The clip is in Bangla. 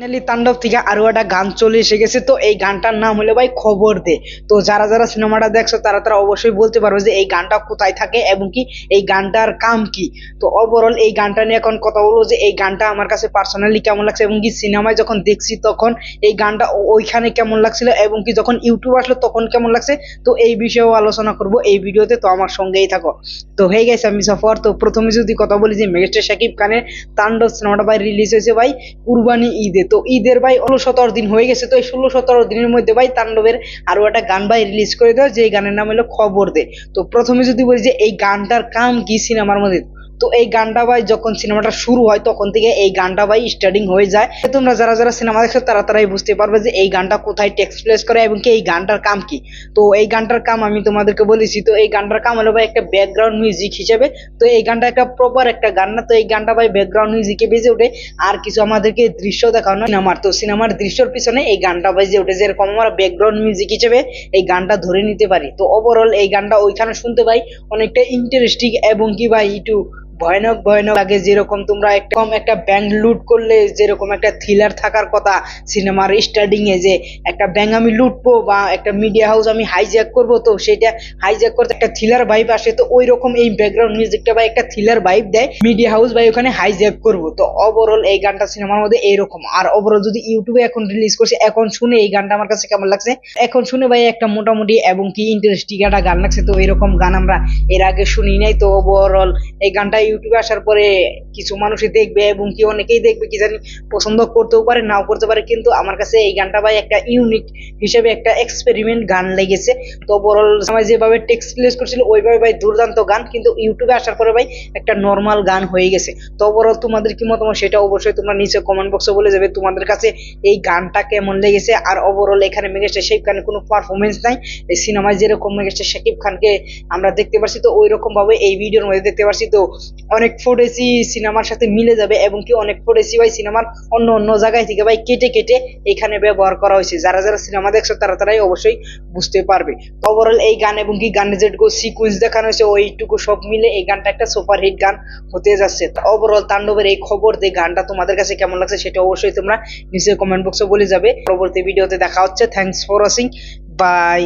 ফাইনালি তাণ্ডব থেকে আরও একটা গান চলে এসে গেছে। তো এই গানটার নাম হলো ভাই খবর দে। তো যারা যারা সিনেমাটা দেখছ, তারা তারা অবশ্যই বলতে পারবে যে এই গানটা কোথায় থাকে এবং কি এই গানটার কাম কি। তো ওভারঅল এই গানটা নিয়ে এখন কথা বলব যে এই গানটা আমার কাছে পার্সোনালি কেমন লাগছে এবং কি সিনেমায় যখন দেখছি তখন এই গানটা ওইখানে কেমন লাগছিল এবং কি যখন ইউটিউব আসলো তখন কেমন লাগছে। তো এই বিষয়েও আলোচনা করব এই ভিডিওতে, তো আমার সঙ্গেই থাকো। তো হয়ে গেছে আমি সফর। তো প্রথমে যদি কথা বলি যে মেগাস্টার শাকিব খানের, তাণ্ডব সিনেমাটা ভাই রিলিজ হয়েছে ভাই কুরবানি ঈদে। তো ঈদের ভাই ষোলো সতেরো দিন হয়ে গেছে, তো এই ষোলো সতেরো দিনের মধ্যে ভাই তাণ্ডবের আরও একটা গান ভাই রিলিজ করে দেওয়া যে গানের নাম হলো খবর দে। তো প্রথমে যদি বলি যে এই গানটার কাম কি সিনেমার মধ্যে? তো এই গানটা ভাই যখন সিনেমাটা শুরু হয়, তখন থেকে এই গানটা ভাই স্টার্টিং হয়ে যায়। তোমরা যারা যারা সিনেমা দেখছ, তারা তারাই বুঝতে পারবে যে এই গানটা কোথায় টেক্স প্লেস করে এবং কি এই গানটার কাম কি। তো এই গানটার কাম আমি তোমাদেরকে বলেছি, তো এই গানটার কাম হলো ভাই একটা ব্যাকগ্রাউন্ড মিউজিক হিসেবে। তো এই গানটা একটা প্রপার একটা গান না, তো এই গানটা ভাই ব্যাকগ্রাউন্ড মিউজিকে বেজে ওঠে। আর কিছু আমাদেরকে দৃশ্য দেখানো সিনেমার। তো সিনেমার দৃশ্যর পিছনে এই গানটা বেজে ওঠে। যেরকম আমরা ব্যাকগ্রাউন্ড মিউজিক হিসেবে এই গানটা ধরে নিতে পারি। তো ওভারঅল এই গানটা ওইখানে শুনতে পাই অনেকটা ইন্টারেস্টিং এবং কি ভাই একটু ভয়ানক ভয়ানক লাগে যেরকম তোমরা একটা কম একটা ব্যাংক লুট করলে, যেরকম একটা থ্রিলার থাকার কথা সিনেমার স্টার্টিং এ যে একটা ব্যাংক আমি লুটবো বা একটা মিডিয়া হাউস আমি হাইজ্যাক করব, তো সেটা হাইজ্যাক করতে একটা থ্রিলার ভাইব আসে, তো ওই রকম এই ব্যাকগ্রাউন্ড মিউজিকটা বা একটা থ্রিলার ভাইব দেয় মিডিয়া হাউস ভাই ওখানে হাইজ্যাক করব। তো ওভারঅল এই গানটা সিনেমার মধ্যে এইরকম আর ওভারঅল যদি ইউটিউবে এখন রিলিজ করছে, এখন শুনে এই গানটা আমার কাছে কেমন লাগছে? এখন শুনে ভাই একটা মোটামুটি এবং কি ইন্টারেস্টিং একটা গান লাগছে, তো এরকম গান আমরা এর আগে শুনি নাই, তো ওভারঅল এই গানটা ইউটিউবে আসার পরে কিছু মানুষই দেখবে এবং কি অনেকেই দেখবে কি জানি পছন্দ করতেও পারে, নাও করতে পারে। কিন্তু আমার কাছে এই গানটা ভাই একটা ইউনিক হিসেবে একটা এক্সপেরিমেন্ট গান লেগেছে। তো ওভারঅল সময় যেভাবে টেক্সট প্লেস করছিল, ওইভাবে ভাই দুর্দান্ত গান। কিন্তু ইউটিউবে আসার পরে ভাই একটা নর্মাল গান হয়ে গেছে। তো ওভারঅল তোমাদের কি মতামত সেটা অবশ্যই তোমরা নিচে কমেন্ট বক্সে বলে যাবে তোমাদের কাছে এই গানটা কেমন লেগেছে। আর ওভারঅল এখানে মেগাস্টার শাকিব খানের কোনো পারফরমেন্স নাই। এই সিনেমায় যেরকম মেগাস্টার শাকিব খানকে আমরা দেখতে পাচ্ছি তো ওই রকম ভাবে এই ভিডিওর মধ্যে দেখতে পাচ্ছি তো অনেক ফুটেজই সিনেমার সাথে মিলে যাবে এবং কি অনেক ফুটেজই ভাই সিনেমার অন্য অন্য জায়গায় থেকে ভাই কেটে কেটে এখানে ব্যবহার করা হয়েছে। যারা যারা সিনেমা দেখছ তারা তারাই অবশ্যই বুঝতে পারবে। ওভারঅল এই গান এবং কি গানের যেটুকু সিকুয়েন্স দেখানো হয়েছে, ওইটুকু সব মিলে এই গানটা একটা সুপার হিট গান হতে যাচ্ছে। ওভারঅল তাণ্ডবের এই খবর যে গানটা তোমাদের কাছে কেমন লাগছে সেটা অবশ্যই তোমরা নিচে কমেন্ট বক্সে বলে যাবে। পরবর্তী ভিডিওতে দেখা হচ্ছে। Thanks for watching by